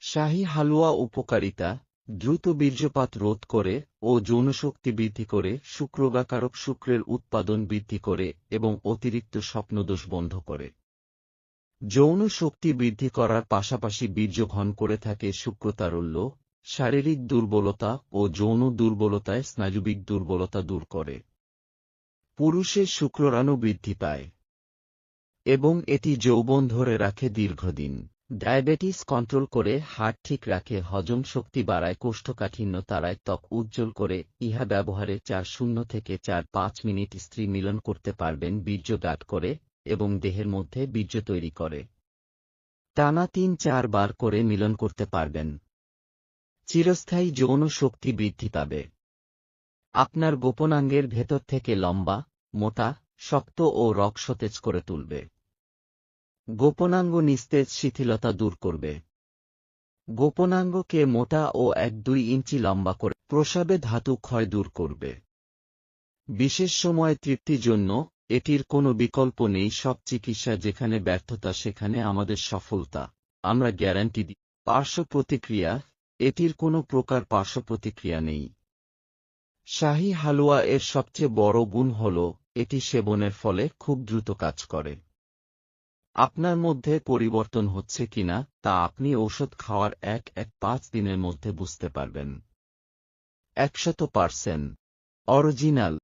শাহী হালুয়া উপকারিতা, দ্রুত বীর্যপাত রোধ করে ও যৌনশক্তি বৃদ্ধি করে, শুক্রগাকারক শুক্রের উৎপাদন বৃদ্ধি করে এবং অতিরিক্ত স্বপ্নদোষ বন্ধ করে। যৌন শক্তি বৃদ্ধি করার পাশাপাশি বীর্য ঘন করে থাকে শুক্রতারল্য, শারীরিক দুর্বলতা ও যৌন দুর্বলতায় স্নায়ুবিক দুর্বলতা দূর করে। পুরুষের শুক্রাণু বৃদ্ধি পায় এবং এটি যৌবন ধরে রাখে দীর্ঘদিন। ডায়াবেটিস কন্ট্রোল করে হার্ট ঠিক রাখে, হজম শক্তি বাড়ায়, কোষ্ঠকাঠিন্য তারায় ত্বক উজ্জ্বল করে, ইহা ব্যবহারে চার শূন্য থেকে চার পাঁচ মিনিট স্ত্রী মিলন করতে পারবেন, বীর্য গাঢ় করে এবং দেহের মধ্যে বীর্য তৈরি করে। টানা তিন চার বার করে মিলন করতে পারবেন। চিরস্থায়ী যৌন শক্তি বৃদ্ধি পাবে। আপনার গোপনাঙ্গের ভেতর থেকে লম্বা, মোটা, শক্ত ও রক সতেজ করে তুলবে। গোপনাঙ্গ নিস্তেজ শিথিলতা দূর করবে। গোপনাঙ্গকে মোটা ও এক দুই ইঞ্চি লম্বা করে প্রসাবে ধাতু ক্ষয় দূর করবে। বিশেষ সময় তৃপ্তির জন্য এটির কোনো বিকল্প নেই, সব চিকিৎসা যেখানে ব্যর্থতা সেখানে আমাদের সফলতা। আমরা গ্যারান্টি দিই পার্শ্ব প্রতিক্রিয়া, এটির কোনো প্রকার পার্শ্ব প্রতিক্রিয়া নেই। শাহী হালুয়া এর সবচেয়ে বড় গুণ হল, এটি সেবনের ফলে খুব দ্রুত কাজ করে। আপনার মধ্যে পরিবর্তন হচ্ছে কিনা, তা আপনি ঔষধ খাওয়ার এক এক পাঁচ দিনের মধ্যে বুঝতে পারবেন। একশত পার্সেন্ট। অরিজিনাল।